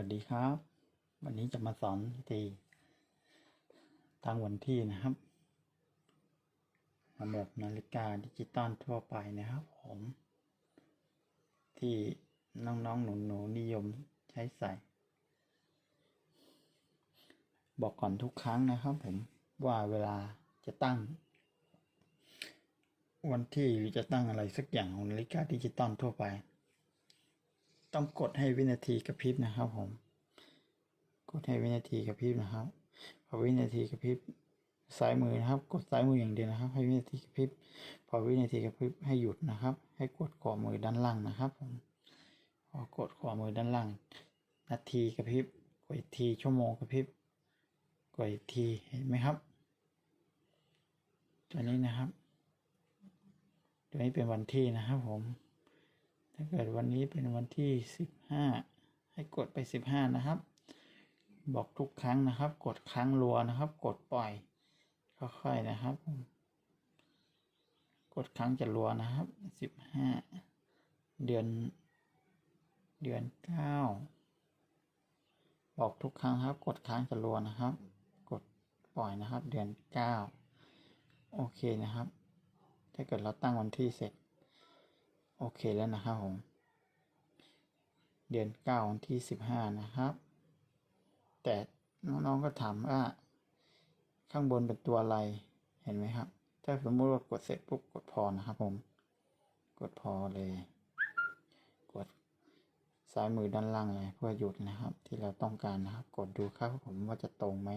วัสดีครับ วันนี้จะมาสอนวิธีตั้งวันที่นะครับระบบนาฬิกาดิจิตอลทั่วไปนะครับผม ที่น้องๆหนูๆนิยมใช้ใส่ บอกก่อนทุกครั้งนะครับผมว่าเวลาจะตั้ง วันที่หรือจะตั้งอะไรสักอย่างของนาฬิกาดิจิตอลทั่วไป ต้องกดให้วินาทีกระพริบนะครับผม กดให้วินาทีกระพริบนะครับพอวินาทีกระพริบซ้ายมือนะครับ กดซ้ายมืออย่างเดียวนะครับ ให้วินาทีกระพริบพอวินาทีกระพริบให้หยุดนะครับ ให้กดขวามือด้านล่างนะครับผมพอกดขวามือด้านล่าง นาทีกระพริบกดทีชั่วโมงกระพริบกดทีเห็นไหมครับ ตัวนี้นะครับ ตัวนี้เป็นวันที่นะครับผม ถ้าเกิดวันนี้เป็นวันที่สิบห้าให้กดไปสิบห้านะครับ บอกทุกครั้งนะครับ กดครั้งรัวนะครับ กดปล่อยค่อยๆนะครับ กดครั้งจะรัวนะครับสิบห้าเดือน เดือนเก้าบอกทุกครั้งครับ กดครั้งจะรัวนะครับ กดปล่อยนะครับ เดือนเก้าโอเคนะครับ ถ้าเกิดเราตั้งวันที่เสร็จ โอเคแล้วนะครับผมเดือนเก้าวันที่สิบห้านะครับ แต่น้องๆก็ถามว่า ข้างบนเป็นตัวอะไรเห็นไหมครับ ถ้าสมมติว่ากดเสร็จปุ๊บกดพอนะครับผม กดพอเลย กดซ้ายมือด้านล่างเลยเพื่อหยุดนะครับ ที่เราต้องการนะครับ กดดูครับผมว่าจะตรงไหม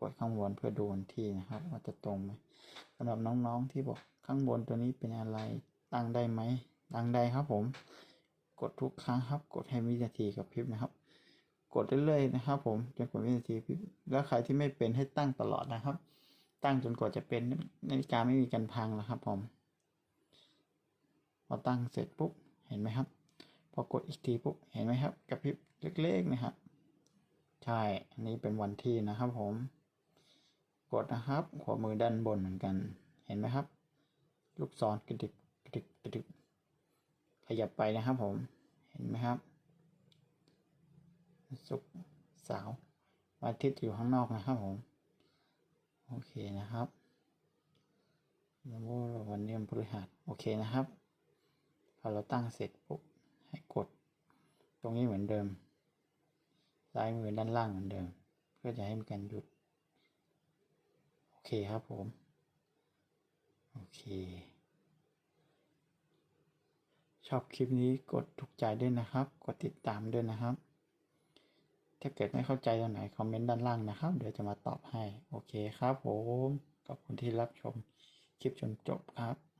กดข้างบนเพื่อดูที่นะครับ ว่าจะตรงไหมสำหรับน้องๆที่บอกข้างบนตัวนี้เป็นอะไรตั้งได้ไหม ตั้งได้ครับผม กดทุกครั้งครับ กดให้วินาทีกับพริบนะครับ กดเรื่อยๆนะครับ ผมจนกว่าวินาทีพริบแล้วใครที่ไม่เป็นให้ตั้งตลอดนะครับ ตั้งจนกว่าจะเป็นนาฬิกาไม่มีการพังนะครับ ผมพอตั้งเสร็จปุ๊บเห็นไหมครับ พอกดอีกทีปุ๊บเห็นไหมครับกระพริบเล็กๆนะครับใช่อันนี้เป็นวันที่นะครับ ผม กดนะครับขวามือด้านบนเหมือนกัน เห็นไหมครับ ลูกศรกระดิกกระดิกกระดิก ขยับไปนะครับผม เห็นไหมครับสุกสาร์วันอาทิตย์อยู่ข้างนอกนะครับผม โอเคนะครับแล้ววันนี้วันพฤหัสโอเคนะครับ พอเราตั้งเสร็จปุ๊บให้กด ตรงนี้เหมือนเดิม ซ้ายมือด้านล่างเหมือนเดิม เพื่อจะให้มันกันหยุด โอเคครับผม โอเค ชอบคลิปนี้กดถูกใจด้วยนะครับ กดติดตามด้วยนะครับ ถ้าเกิดไม่เข้าใจตรงไหนคอมเมนต์ด้านล่างนะครับ เดี๋ยวจะมาตอบให้ โอเคครับผม ขอบคุณที่รับชมคลิปจนจบครับ